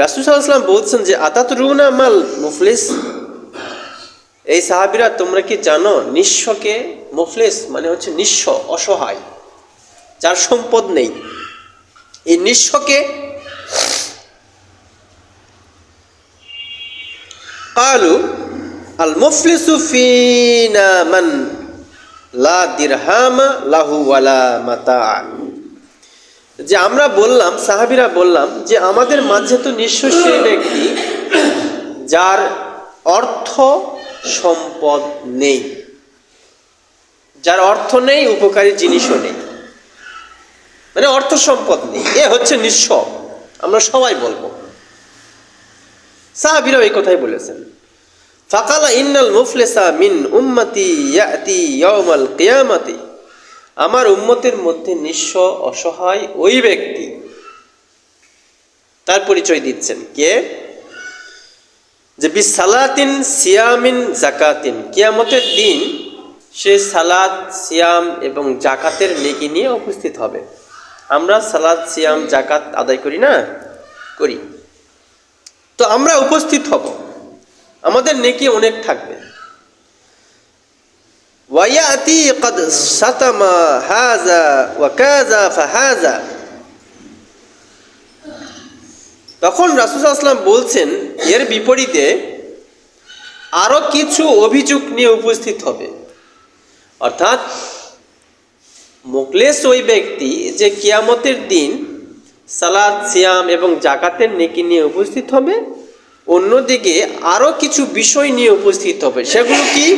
রাসুসাল্লাম বলছেন যে আতাত রুনা মাল মুফলিস? এই সাহাবিরা, তোমরা কি জানো নিঃস্বকে মুফলিস মানে হচ্ছে নিঃস্ব, অসহায়, যার সম্পদ নেই? এই নিঃস্বকে কালু, আল মুফলিসু ফিনা মান লা দিরহামা লাহু ওয়ালা মাতা যে আমরা বললাম, সাহাবিরা বললাম যে আমাদের মাঝে তো নিঃস্ব সেই ব্যক্তি যার অর্থ সম্পদ নেই। যার অর্থ নেই, উপকারী জিনিসও নেই। মানে অর্থ সম্পদ নেই। এ হচ্ছে নিঃস্ব। আমরা সবাই বলব। সাহাবিরাও এই কথাই বলেছেন। ফাকালা ইন্নাল মুফলেসা মিন উম্মতি ইয়াতি ইয়াউমাল কিয়ামাতি। আমার উম্মতের মধ্যে নিঃস্ব, অসহায় ওই ব্যক্তি তার পরিচয় দিচ্ছেন। কে? যে বিসালাতিন সিয়ামিন জাকাতিন। কিয়ামতের দিন সে সালাত, সিয়াম এবং জাকাতের নেকি নিয়ে উপস্থিত হবে। আমরা সালাদ সিয়াম, জাকাত আদায় করি না? করি। তো আমরা উপস্থিত হব। আমাদের নেকি অনেক থাকবে। ওয়াইয়াতি কদ সাতামা হাজা ওয়া কাজা তখন রাসুল আসলাম বলছেন, এর বিপরীতে আরও কিছু অভিযোগ নিয়ে উপস্থিত হবে। অর্থাৎ, মোকলেস ওই ব্যক্তি যে কিয়ামতের দিন সালাদ সিয়াম এবং জাকাতের নেকি নিয়ে উপস্থিত হবে, অন্যদিকে আরও কিছু বিষয় নিয়ে উপস্থিত হবে। সেগুলো কি?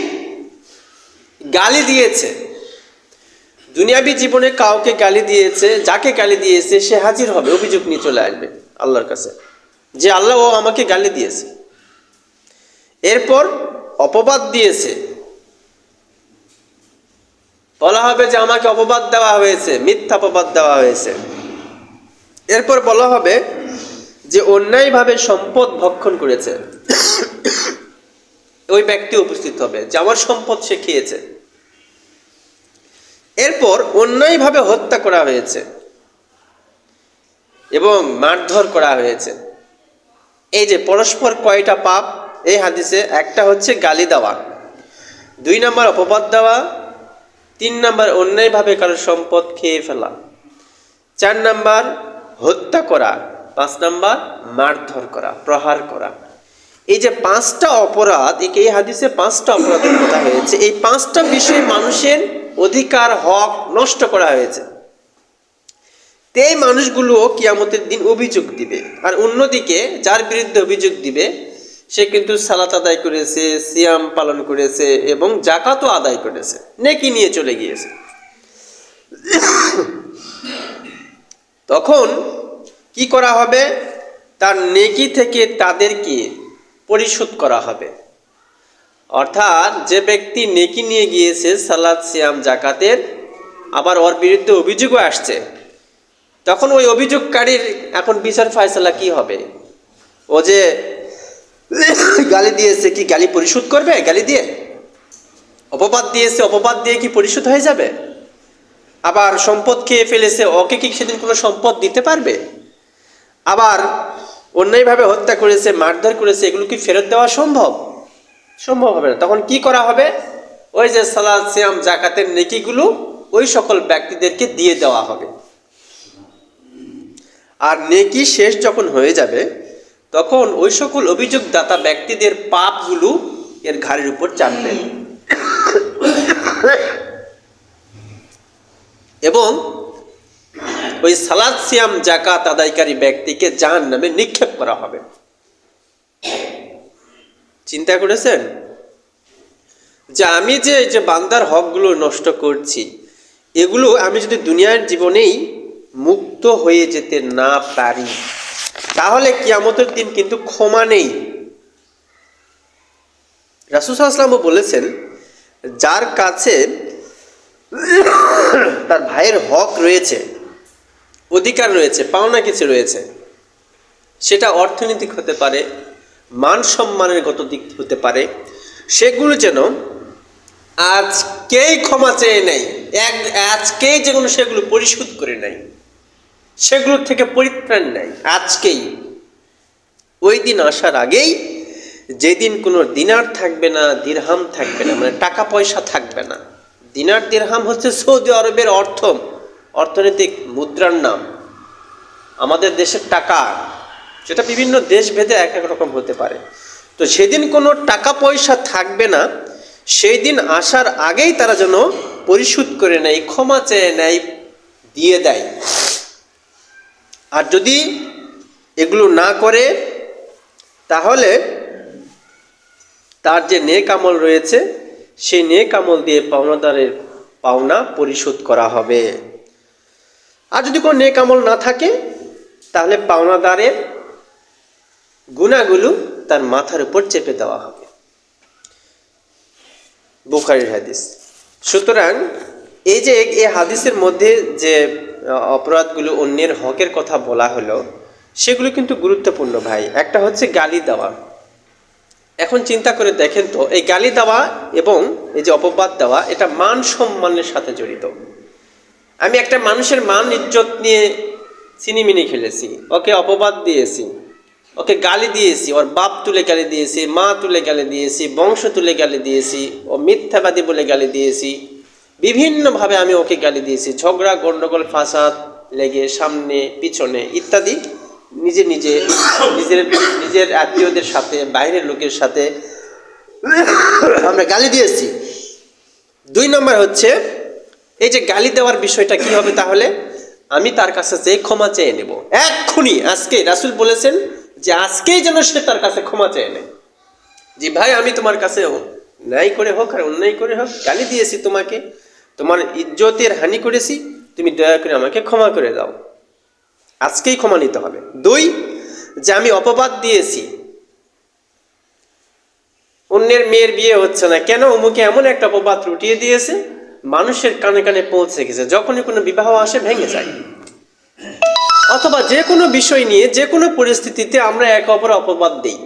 গালি দিয়েছে। দুনিয়াবি জীবনে কাউকে গালি দিয়েছে, যাকে গালি দিয়েছে, সে হাজির হবে, অভিযোগ নিয়ে চলে আসবে আল্লাহর কাছে। যে আল্লাহ ও আমাকে গালি দিয়েছে। এরপর অপবাদ দিয়েছে। বলা হবে যে আমাকে অপবাদ দেওয়া হয়েছে, মিথ্যা অপবাদ দেওয়া হয়েছে। এরপর বলা হবে যে অন্যায়ভাবে সম্পদ ভক্ষণ করেছে। ওই ব্যক্তি উপস্থিত হবে, যে আমার সম্পদ সে খেয়েছে। এরপর অন্যায়ভাবে হত্যা করা হয়েছে এবং মারধর করা হয়েছে। এই যে পরস্পর কয়টা পাপ, এই হাদিসে একটা হচ্ছে গালি দেওয়া, দুই নাম্বার অপবাদ দেওয়া, তিন নাম্বার অন্যায়ভাবে কারোর সম্পদ খেয়ে ফেলা, চার নাম্বার হত্যা করা, পাঁচ নাম্বার মারধর করা, প্রহার করা। এই যে পাঁচটা অপরাধ এই এই হাদিসে পাঁচটা অপরাধের কথা হয়েছে। এই পাঁচটা বিষয়ে মানুষের অধিকার, হক নষ্ট করা হয়েছে। তো এই মানুষগুলো কিয়ামতের দিন অভিযোগ দিবে। আর অন্যদিকে যার বিরুদ্ধে অভিযোগ দিবে, সে কিন্তু সালাত আদায় করেছে, সিয়াম পালন করেছে এবং জাকাতও আদায় করেছে। নেকি নিয়ে চলে গিয়েছে। তখন কি করা হবে? তার নেকি থেকে তাদেরকে পরিশোধ করা হবে। অর্থাৎ যে ব্যক্তি নেকি নিয়ে গিয়েছে, সালাদ, সিয়াম, জাকাতের, আবার ওর বিরুদ্ধে অভিযোগও আসছে, তখন ওই অভিযোগকারীর এখন বিচার ফয়সলা কি হবে? ও যে গালি দিয়েছে কি গালি পরিশোধ করবে? গালি দিয়ে? অপবাদ দিয়েছে, অপবাদ দিয়ে কি পরিশোধ হয়ে যাবে? আবার সম্পদ খেয়ে ফেলেছে, ওকে কি সেদিন কোনো সম্পদ দিতে পারবে? আবার অন্যায়ভাবে হত্যা করেছে মারধর করেছে এগুলো কি ফেরত দেওয়া সম্ভব? সম্ভব হবে না। তখন কি করা হবে? ওই যে সালাদ সিয়াম জাকাতের নেকিগুলো ওই সকল ব্যক্তিদেরকে দিয়ে দেওয়া হবে। আর নেকি শেষ যখন হয়ে যাবে তখন ওই সকল অভিযোগদাতা ব্যক্তিদের পাপগুলো এর ঘাড়ের উপর চাপবে। এবং ওই সালাদ, সিয়াম জাকাত আদায়কারী ব্যক্তিকে জাহান নামে নিক্ষেপ করা হবে। চিন্তা করেছেন? যে আমি যে যে বান্দার হকগুলো নষ্ট করছি, এগুলো আমি যদি দুনিয়ার জীবনেই মুক্ত হয়ে যেতে না পারি, তাহলে কিয়ামতের দিন কিন্তু ক্ষমা নেই। রাসুসাল্লামও বলেছেন, যার কাছে তার ভাইয়ের হক রয়েছে অধিকার রয়েছে, পাওনা কিছু রয়েছে। সেটা অর্থনৈতিক হতে পারে, মান সম্মানের গত দিক হতে পারে। সেগুলো যেন আজকেই ক্ষমা চেয়ে নেই এক আজকেই যেগুলো সেগুলো পরিশোধ করে নেয়, সেগুলোর থেকে পরিত্রাণ নেয়, আজকেই। ওই দিন আসার আগেই যেদিন কোনো দিনার থাকবে না, দিরহাম থাকবে না মানে টাকা পয়সা থাকবে না। দিনার দিরহাম হচ্ছে সৌদি আরবের অর্থ। অর্থনৈতিক মুদ্রার নাম। আমাদের দেশের টাকা যেটা বিভিন্ন দেশ ভেদে এক এক রকম হতে পারে। তো সেদিন কোনো টাকা পয়সা থাকবে না, সেই দিন আসার আগেই তারা যেন পরিশোধ করে নেয়, ক্ষমা চেয়ে নেয়, দিয়ে দেয়। আর যদি এগুলো না করে, তাহলে তার যে নেক আমল রয়েছে, সেই নেক আমল দিয়ে পাওনাদারের পাওনা পরিশোধ করা হবে। আর যদি কোনো নেক আমল না থাকে, তাহলে পাওনাদারের গুণাগুলো তার মাথার উপর চেপে দেওয়া হবে। বুখারির হাদিস। সুতরাং এই যে এই হাদিসের মধ্যে যে অপরাধগুলো অন্যের হকের কথা বলা হলো, সেগুলো কিন্তু গুরুত্বপূর্ণ ভাই। একটা হচ্ছে গালি দেওয়া। এখন চিন্তা করে দেখেন তো, এই গালি দেওয়া এবং এই যে অপবাদ দেওয়া, এটা মান সম্মানের সাথে জড়িত। আমি একটা মানুষের মান ইজ্জত নিয়ে চিনিমিনি খেলেছি। ওকে অপবাদ দিয়েছি। ওকে গালি দিয়েছি। ওর বাপ তুলে গালি দিয়েছি, মা তুলে গালি দিয়েছি, বংশ তুলে গালি দিয়েছি, ও মিথ্যাবাদী বলে গালি দিয়েছি। বিভিন্নভাবে আমি ওকে গালি দিয়েছি। ঝগড়া গণ্ডগোল ফাসাদ, লেগে, সামনে, পিছনে ইত্যাদি নিজে নিজে, নিজের নিজের আত্মীয়দের সাথে, বাইরের লোকের সাথে আমরা গালি দিয়েছি। দুই নম্বর হচ্ছে এই যে গালি দেওয়ার বিষয়টা কি হবে তাহলে? আমি তার কাছে যে ক্ষমা চেয়ে নেব। এক্ষুনি আজকে রাসুল বলেছেন যে আজকেই যেন সে তার কাছে ক্ষমা চেয়ে নেয়। যে ভাই, আমি তোমার কাছে ন্যায় করে হোক আর অন্যায় করে হোক গালি দিয়েছি তোমাকে, তোমার ইজ্জতের হানি করেছি, তুমি দয়া করে আমাকে ক্ষমা করে দাও। আজকেই ক্ষমা নিতে হবে। দুই, যে আমি অপবাদ দিয়েছি, অন্যের মেয়ের বিয়ে হচ্ছে না, কেন অমুকে এমন একটা অপবাদ রুটিয়ে দিয়েছে? মানুষের কানে কানে পৌঁছে গেছে, যখনই কোনো বিবাহ আসে ভেঙে যায়। অথবা যে কোনো বিষয় নিয়ে, যে কোনো পরিস্থিতিতে আমরা এক অপর অপবাদ দিই।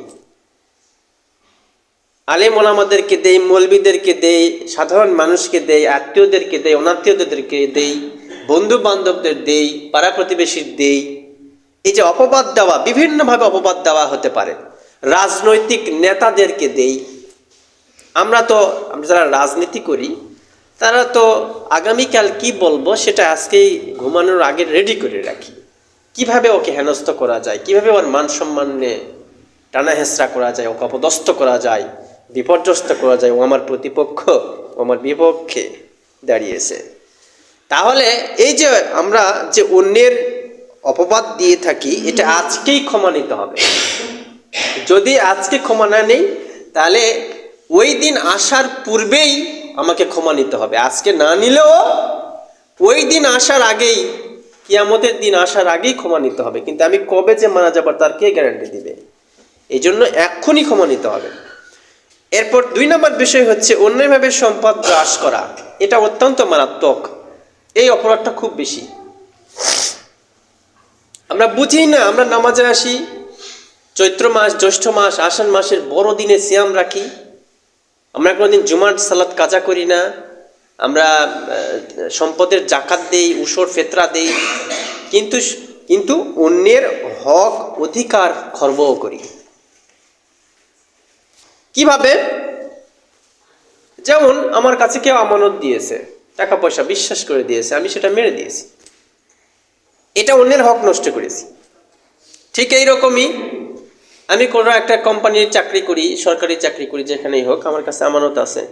আলেম ওলামাদেরকে দেই, মৌলবিদেরকে দেই, সাধারণ মানুষকে দেই, আত্মীয়দেরকে দেই, অনাত্মীয়দেরকে দেই বন্ধু বান্ধবদের দেই, পাড়া প্রতিবেশীর দেই। এই যে অপবাদ দেওয়া, বিভিন্নভাবে অপবাদ দেওয়া হতে পারে। রাজনৈতিক নেতাদেরকে দেই। আমরা তো যারা রাজনীতি করি তারা তো আগামীকাল কি বলব সেটা আজকেই ঘুমানোর আগে রেডি করে রাখি। কীভাবে ওকে হেনস্থ করা যায়? কীভাবে ওর মান সম্মানে টানা হেঁচড়া করা যায়, ওকে অপদস্থ করা যায়, বিপর্যস্ত করা যায়? ও আমার প্রতিপক্ষ, ও আমার বিপক্ষে দাঁড়িয়েছে। তাহলে এই যে আমরা যে অন্যের অপবাদ দিয়ে থাকি, এটা আজকেই ক্ষমা নিতে হবে। যদি আজকে ক্ষমা না নেই, তাহলে ওই দিন আসার পূর্বেই আমাকে ক্ষমা নিতে হবে। আজকে না নিলেও ওই দিন আসার আগেই, কিয়ামতের দিন আসার আগেই ক্ষমা নিতে হবে। কিন্তু আমি কবে যে মারা যাবার তার কে গ্যারান্টি দিবে? এই জন্য এক্ষুনি ক্ষমা নিতে হবে। এরপর দুই নম্বর বিষয় হচ্ছে অন্যায়ভাবে সম্পদ গ্রাস করা। এটা অত্যন্ত মারাত্মক। এই অপরাধটা খুব বেশি। আমরা বুঝি না, আমরা নামাজে আসি, চৈত্র মাস, জ্যৈষ্ঠ মাস, আষাঢ় মাসের বড় দিনে সিয়াম রাখি। আমরা কোনোদিন জুমার সালাত কাজা করি না। আমরা সম্পদের জাকাত দেই, উসর, ফেতরা দেই। কিন্তু কিন্তু অন্যের হক অধিকার খর্বও করি। কীভাবে? যেমন আমার কাছে কেউ আমানত দিয়েছে টাকা পয়সা বিশ্বাস করে দিয়েছে, আমি সেটা মেরে দিয়েছি। এটা অন্যের হক নষ্ট করেছি। ঠিক এই রকমই আমি কোনো একটা কোম্পানির চাকরি করি, সরকারি চাকরি করি যেখানেই হোক, আমার কাছে আমানত আছে।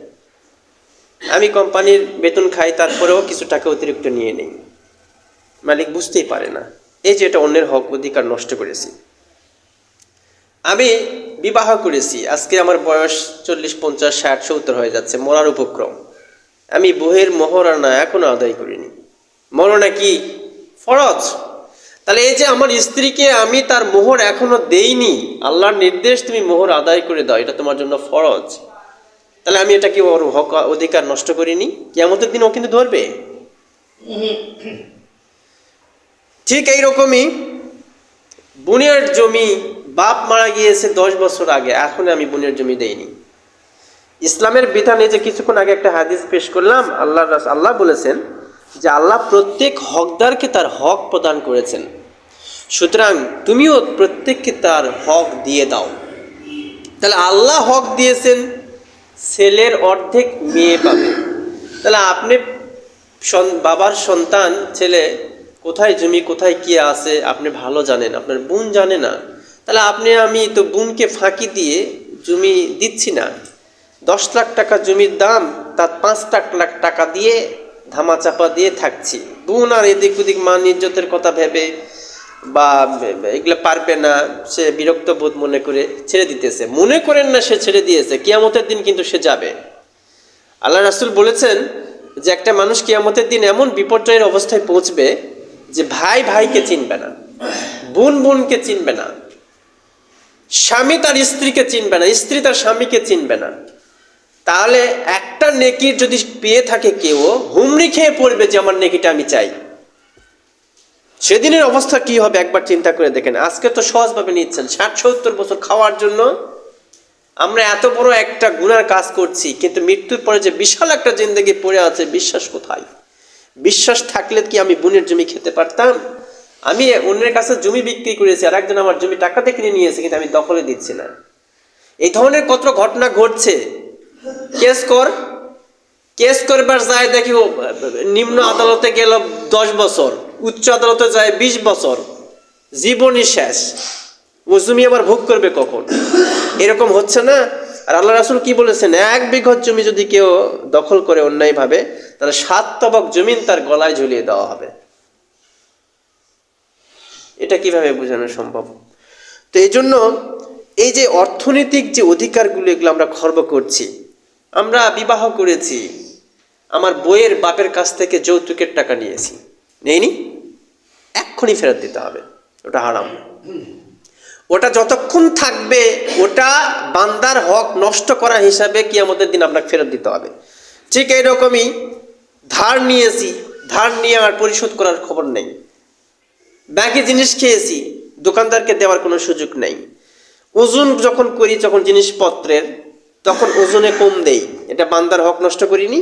আমি কোম্পানির বেতন খাই, তারপরেও কিছু টাকা অতিরিক্ত নিয়ে নেই। মালিক বুঝতেই পারে না। এই যে এটা অন্যের হক, অধিকার নষ্ট করেছি। আমি বিবাহ করেছি। আজকে আমার বয়স চল্লিশ, পঞ্চাশ, ষাট, সত্তর হয়ে যাচ্ছে, মরার উপক্রম। আমি বইয়ের মহরানা এখনও আদায় করিনি। মরনা কি ফরজ? তাহলে এই যে আমার স্ত্রীকে আমি তার মোহর এখনও দেইনি, আল্লাহর নির্দেশ তুমি মোহর আদায় করে দাও, এটা তোমার জন্য ফরজ। তাহলে আমি এটা কি ওর হক, অধিকার নষ্ট করিনি? কেমতের দিন ও কিন্তু ধরবে। ঠিক এইরকমই বুনিয়ার জমি, বাপ মারা গিয়েছে দশ বছর আগে, এখন আমি বুনিয়ার জমি দেইনি। ইসলামের বিধানে যে কিছুক্ষণ আগে একটা হাদিস পেশ করলাম আল্লাহ আল্লাহ বলেছেন যে আল্লাহ প্রত্যেক হকদারকে তার হক প্রদান করেছেন। সুতরাং তুমিও প্রত্যেককে তার হক দিয়ে দাও। তাহলে আল্লাহ হক দিয়েছেন, ছেলের অর্ধেক মেয়ে পাবে। তাহলে আপনি বাবার সন্তান, ছেলে, কোথায় জমি, কোথায় কি আছে, আপনি ভালো জানেন, আপনার বোন জানে না। তাহলে আপনি, আমি তো বোনকে ফাঁকি দিয়ে জমি দিচ্ছি না। দশ লাখ টাকা জমির দাম, তার পাঁচ লাখ টাকা দিয়ে ধামা চাপা দিয়ে থাকছি। বোন আর এদিক ওদিক মান ইজ্জতের কথা ভেবে বা এগুলো পারবে না, সে বিরক্ত বোধ মনে করে ছেড়ে দিতেছে। মনে করেন না সে ছেড়ে দিয়েছে, কিয়ামতের দিন কিন্তু সে যাবে। আল্লাহ রাসুল বলেছেন যে একটা মানুষ কিয়ামতের দিন এমন বিপর্যয়ের অবস্থায় পৌঁছবে যে ভাই ভাইকে চিনবে না, বোন বোনকে চিনবে না, স্বামী তার স্ত্রীকে চিনবে না, স্ত্রী তার স্বামীকে চিনবে না। তাহলে একটা নেকির যদি পেয়ে থাকে কেউ, হুমড়ি খেয়ে পড়বে যে আমার নেকিটা আমি চাই। সেদিনের অবস্থা কি হবে একবার চিন্তা করে দেখেন। আজকে তো সহজভাবে নিচ্ছেন। ষাট, সত্তর বছর খাওয়ার জন্য আমরা এত বড় একটা গুনার কাজ করছি, কিন্তু মৃত্যুর পরে যে বিশাল একটা জিন্দগি পড়ে আছে, বিশ্বাস কোথায়? বিশ্বাস থাকলে কি আমি বোনের জমি খেতে পারতাম? আমি অন্যের কাছে জমি বিক্রি করেছি আর একজন আমার জমি টাকাতে কিনে নিয়েছে, কিন্তু আমি দখলে দিচ্ছি না। এই ধরনের কত ঘটনা ঘটছে কেস কর। কেস করবার যায় দেখি নিম্ন আদালতে গেল দশ বছর, উচ্চ আদালতে যায় বিশ বছর, জীবনই শেষ। জমি আবার ভোগ করবে কখন? এরকম হচ্ছে না? আর আল্লাহ রাসুল কি বলেছেন? এক বিঘত জমি যদি কেউ দখল করে অন্যায়ভাবে তাহলে সাত তবক জমিন তার গলায় ঝুলিয়ে দেওয়া হবে। এটা কীভাবে বোঝানো সম্ভব? তো এই জন্য এই যে অর্থনৈতিক যে অধিকারগুলো এগুলো আমরা খর্ব করছি আমরা বিবাহ করেছি। আমার বইয়ের বাপের কাছ থেকে যৌতুকের টাকা নিয়েছি। নেইনি? এক্ষুনি ফেরত দিতে হবে। ওটা হারাম। ওটা যতক্ষণ থাকবে, ওটা বান্দার হক নষ্ট করা হিসাবে কি আমাদের দিন আপনাকে ফেরত দিতে হবে। ঠিক এইরকমই ধার নিয়েছি। ধার নিয়ে আর পরিশোধ করার খবর নেই। ব্যাংকে জিনিস খেয়েছি। দোকানদারকে দেওয়ার কোনো সুযোগ নেই। ওজন যখন করি যখন জিনিসপত্রের তখন ওজনে কম দেই। এটা বান্দার হক নষ্ট করিনি।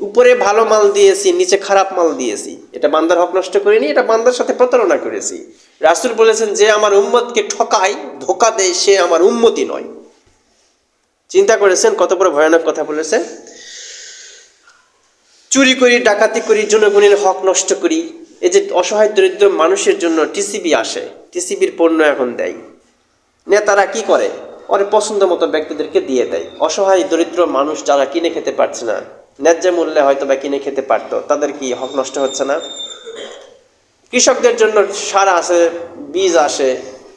উপরে ভালো মাল দিয়েছি, নিচে খারাপ মাল দিয়েছি। এটা বান্দার হক নষ্ট করিনি, এটা বান্দার সাথে প্রতারণা করেছি। রাসুল বলেছেন, যে আমার উম্মতকে ঠকায়, ধোকা দেয়, সে আমার উন্মতি নয়। চিন্তা করেছেন? কত বড় ভয়ানক কথা বলেছেন। চুরি করি, ডাকাতি করি, জনগণের হক নষ্ট করি। এই যে অসহায়, দরিদ্র মানুষের জন্য টিসিবি আসে। টিসিবির পণ্য এখন দেয়। নেতারা কি করে? ওর পছন্দ মতো ব্যক্তিদেরকে দিয়ে দেয়। অসহায়, দরিদ্র মানুষ যারা কিনে খেতে পারছে না, ন্যায্য মূল্যে হয়তো বা কিনে খেতে পারতো, তাদের কি হক নষ্ট হচ্ছে না? কৃষকদের জন্য সার আসে, বীজ আসে,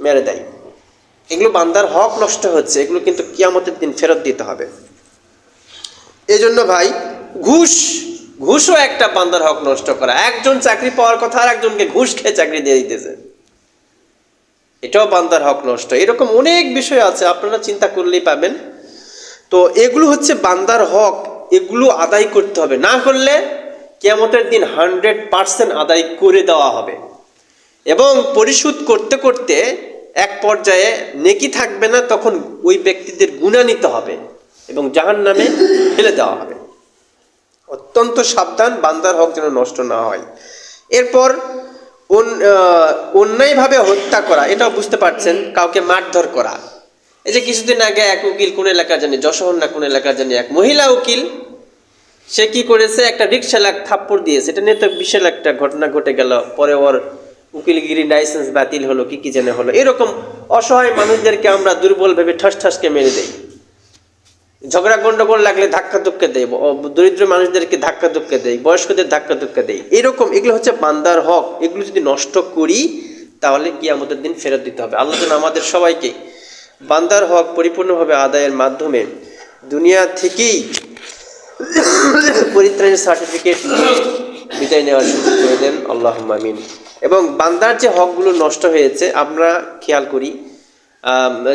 মেরে দেয়। এগুলো বান্দার হক নষ্ট হচ্ছে, এগুলো কিন্তু কিয়ামতের দিন ফেরত দিতে হবে। এই জন্য ভাই, ঘুষ, ঘুষও একটা বান্দার হক নষ্ট করা। একজন চাকরি পাওয়ার কথা আর একজনকে ঘুষ খেয়ে চাকরি দিয়ে দিতেছে। এটাও বান্দার হক নষ্ট। এরকম অনেক বিষয় আছে, আপনারা চিন্তা করলেই পাবেন। তো এগুলো হচ্ছে বান্দার হক, এগুলো আদায় করতে হবে। না করলে কেমতের দিন হান্ড্রেড পার্সেন্ট আদায় করে দেওয়া হবে। এবং পরিশোধ করতে করতে এক পর্যায়ে নেকি থাকবে না, তখন ওই ব্যক্তিদের গুণা নিতে হবে এবং জাহান নামে ফেলে দেওয়া হবে। অত্যন্ত সাবধান, বান্দার হক যেন নষ্ট না হয়। এরপর অন্যায়ভাবে হত্যা করা, এটাও বুঝতে পারছেন, কাউকে মারধর করা। এই যে কিছুদিন আগে এক উকিল কোন এলাকা জানি যশোহর না কোন এলাকা জানি, এক মহিলা উকিল, সে কি করেছে? একটা রিক্সা লাখ থাপ্পড় দিয়েছে এটা নিয়ে তো বিশাল একটা ঘটনা ঘটে গেল। পরে ওর উকিলগিরি লাইসেন্স বাতিল হলো, কি কি জানে হলো। এরকম অসহায় মানুষদেরকে আমরা দুর্বল ভেবে ঠাস ঠাসকে মেরে দেই। ঝগড়া, গন্ডগোল লাগলে ধাক্কা, ধুক্কে দেয় দরিদ্র মানুষদেরকে ধাক্কা, ধুক্কে দেয় বয়স্কদের ধাক্কা, ধুক্কে দেয় এরকম এগুলো হচ্ছে বান্দার হক। এগুলো যদি নষ্ট করি, তাহলে কি আমাদের দিন ফেরত দিতে হবে। আল্লাহ যেন আমাদের সবাইকে বান্দার হক পরিপূর্ণভাবে আদায়ের মাধ্যমে দুনিয়া থেকেই পরিত্রাণের সার্টিফিকেট বিদায় নেওয়ার সুযোগ করে দেন। আল্লাহ মামিন এবং বান্দার যে হকগুলো নষ্ট হয়েছে, আমরা খেয়াল করি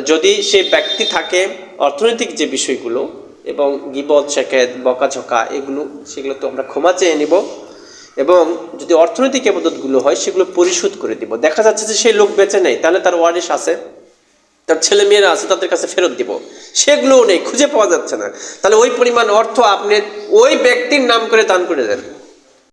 যদি সে ব্যক্তি থাকে, অর্থনৈতিক যে বিষয়গুলো এবং গিবত, শেখেদ, বকাঝকা, এগুলো, সেগুলো তো আমরা ক্ষমা চেয়ে নিব। এবং যদি অর্থনৈতিক আবাদতগুলো হয়, সেগুলো পরিশোধ করে দিব। দেখা যাচ্ছে যে সেই লোক বেঁচে নেই, তাহলে তার ওয়ারিশ আছে, তার ছেলে মেয়েরা আছে, তাদের কাছে ফেরত দিব। সেগুলোও নেই, খুঁজে পাওয়া যাচ্ছে না। তাহলে ওই পরিমাণ অর্থ আপনি ওই ব্যক্তির নাম করে দান করে দেন।